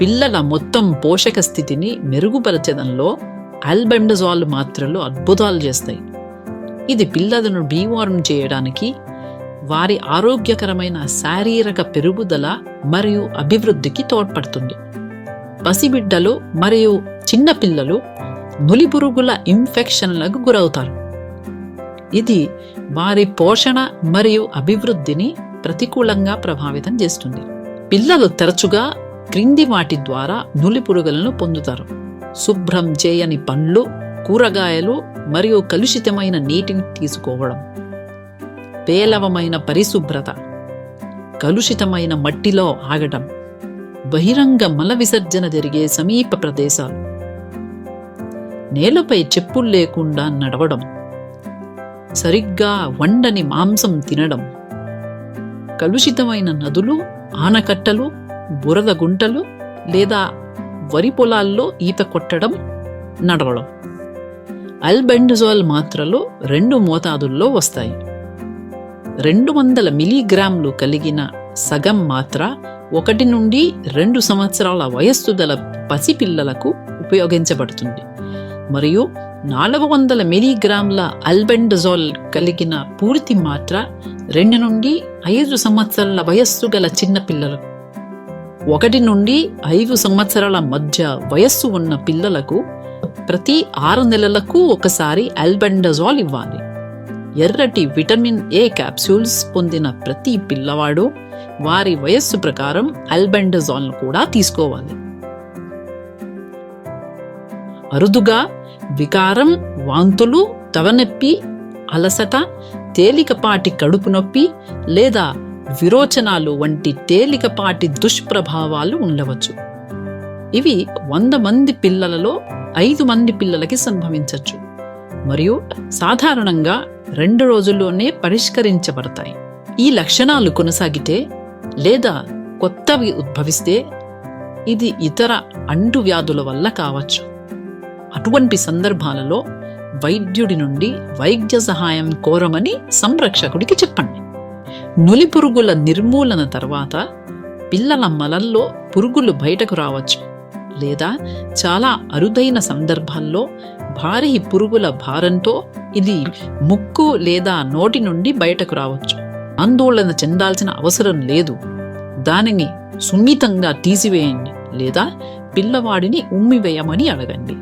పిల్లల మొత్తం పోషక స్థితిని మెరుగుపరచడంలో ఆల్బెండజాల్ మాత్రలు అద్భుతాలు చేస్తాయి. ఇది పిల్లలను డీవార్మ్ చేయడానికి వారి ఆరోగ్యకరమైన శారీరక పెరుగుదల మరియు అభివృద్ధికి తోడ్పడుతుంది. పసిబిడ్డలు మరియు చిన్నపిల్లలు నులిపురుగుల ఇన్ఫెక్షన్లకు గురవుతారు. ఇది వారి పోషణ మరియు అభివృద్ధిని ప్రతికూలంగా ప్రభావితం చేస్తుంది. పిల్లలు తరచుగా క్రింది వాటి ద్వారా నులిపురుగులను పొందుతారు. శుభ్రం చేయని పండ్లు కూరగాయలు మరియు కలుషితమైన నీటిని తీసుకోవడం. పేలవమైన పరిశుభ్రత. కలుషితమైన మట్టిలో ఆగటం బహిరంగ మల విసర్జన జరిగే సమీప ప్రదేశాలు. నేలపై చెప్పులు లేకుండా నడవడం. సరిగ్గా వండని మాంసం తినడం. కలుషితమైన నదులు ఆనకట్టలు బురద గుంటలు లేదా వరి పొలాల్లో ఈత కొట్టడం నడవడం. అల్బెండజోల్ మాత్రలు రెండు మోతాదుల్లో వస్తాయి. రెండు వందల మిలీగ్రాములు కలిగిన సగం మాత్ర ఒకటి నుండి రెండు సంవత్సరాల వయస్సు గల పసిపిల్లలకు ఉపయోగించబడుతుంది. మరియు నాలుగు వందల మిలీగ్రాముల అల్బెండజోల్ కలిగిన పూర్తి మాత్ర రెండు నుండి ఐదు సంవత్సరాల వయస్సు గల చిన్నపిల్లలకు ఒకటి నుండి ఐదు సంవత్సరాల మధ్య వయస్సు ఉన్న పిల్లలకు ప్రతి ఆరు నెలలకు ఒకసారి అల్బెండజాల్ ఇవ్వాలి. ఎర్రటి విటమిన్ ఏ క్యాప్సూల్స్ పొందిన ప్రతి పిల్లవాడు వారి వయస్సు ప్రకారం అల్బెండజాల్ను కూడా తీసుకోవాలి. అరుదుగా వికారం వాంతులు తవనొప్పి అలసట తేలికపాటి కడుపు నొప్పి లేదా విరోచనాలు వంటి తేలికపాటి దుష్ప్రభావాలు ఉండవచ్చు. ఇవి వంద మంది పిల్లలలో ఐదు మంది పిల్లలకి సంభవించవచ్చు. మరియు సాధారణంగా రెండు రోజుల్లోనే పరిష్కరించబడతాయి. ఈ లక్షణాలు కొనసాగితే లేదా కొత్తవి ఉద్భవిస్తే ఇది ఇతర అంటువ్యాధుల వల్ల కావచ్చు. అటువంటి సందర్భాలలో వైద్యుడి నుండి వైద్య సహాయం కోరమని సంరక్షకుడికి చెప్పండి. నులిపురుగుల నిర్మూలన తర్వాత పిల్లల మలల్లో పురుగులు బయటకు రావచ్చు. లేదా చాలా అరుదైన సందర్భాల్లో భారీ పురుగుల భారంతో ఇది ముక్కు లేదా నోటి నుండి బయటకు రావచ్చు. ఆందోళన చెందాల్సిన అవసరం లేదు. దానిని సున్నితంగా తీసివేయండి లేదా పిల్లవాడిని ఉమ్మివేయమని అడగండి.